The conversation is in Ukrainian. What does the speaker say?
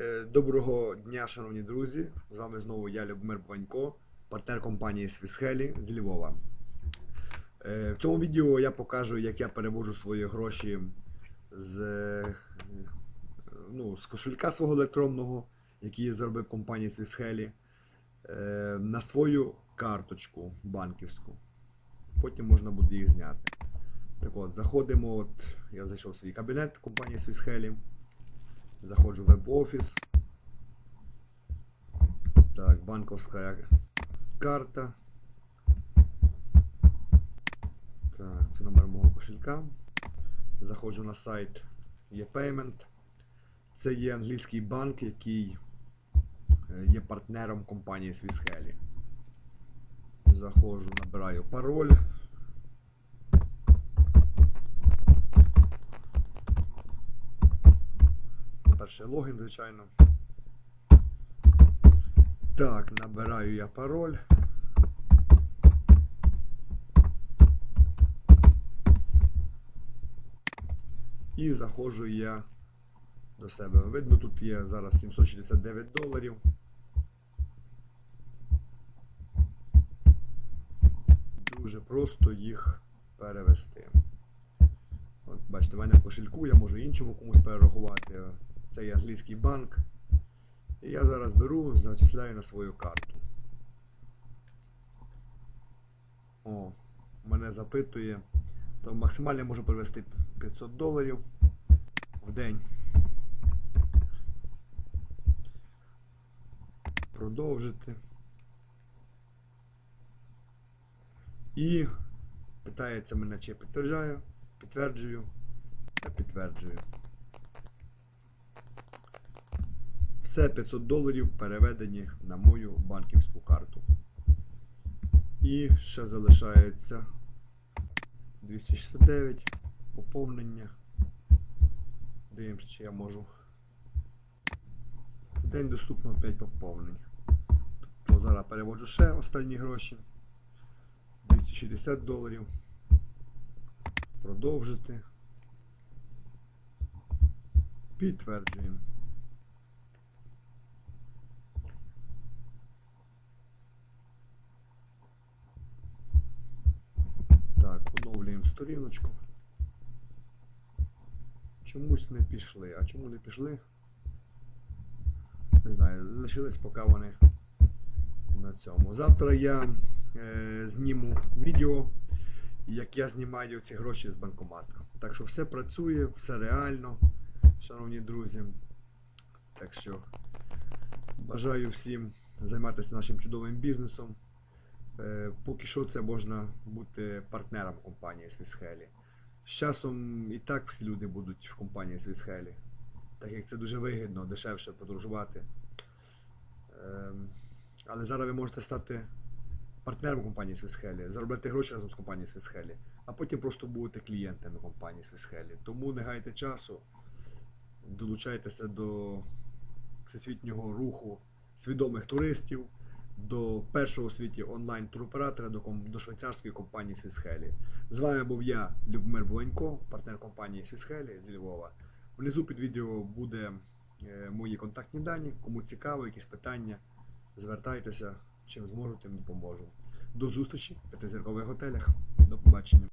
Е, Доброго дня, шановні друзі! З вами знову я, Любомир Бванько, партнер компанії Свісхелі з Львова. Е, В цьому відео я покажу, як я переводжу свої гроші з, е, ну, з кошелька свого електронного, який я заробив в компанії Свісхелі, на свою карточку банківську. Потім можна буде їх зняти. Так от, заходимо, от, я зайшов в свій кабінет компанії Свісхелі. Заходжу в веб-офіс. Так, банковська карта. Так, це номер мого кошелька. Заходжу на сайт ePayment. Це є англійський банк, який е, є партнером компанії Swisshelly. Заходжу, набираю пароль. Перший логін, звичайно. Так, набираю я пароль. І заходжу я до себе. Видно, тут є зараз 769 доларів. Дуже просто їх перевести. От, бачите, в мене в кошельку, я можу іншому комусь перерахувати. Це є англійський банк. І я зараз беру, зачисляю на свою карту. О, мене запитує. То максимально можу перевести 500 доларів в день. Продовжити. І питається мене, чи я підтверджую. Підтверджую. Я підтверджую. Все 500 доларів переведені на мою банківську карту. І ще залишається 269 поповнення. Дивимося, чи я можу. В день доступно 5 поповнень. Тобто зараз переводжу ще останні гроші. 260 доларів. Продовжити. Підтверджуємо. Так, оновлюємо сторіночку. Чомусь не пішли. А чому не пішли? Не знаю, лишились поки вони на цьому. Завтра я е, зніму відео, як я знімаю ці гроші з банкомату. Так що все працює, все реально, шановні друзі. Так що бажаю всім займатися нашим чудовим бізнесом. Е, Поки що це можна бути партнером компанії Swisshelly. З часом і так всі люди будуть в компанії Swisshelly, так як це дуже вигідно, дешевше подорожувати. Ем, Але зараз ви можете стати партнером компанії Swisshelly, заробляти гроші разом з компанією Swisshelly, а потім просто будете клієнтами компанії Swisshelly. Тому не гайте часу, долучайтеся до всесвітнього руху свідомих туристів до першого у світі онлайн туроператора до, ком- до швейцарської компанії Свісхелі. З вами був я, Любомир Буленько, партнер компанії Свісхелі з Львова. Внизу під відео буде е, мої контактні дані. Кому цікаво, якісь питання, звертайтеся, чим зможу, тим допоможу. До зустрічі в п'ятизіркових готелях. До побачення.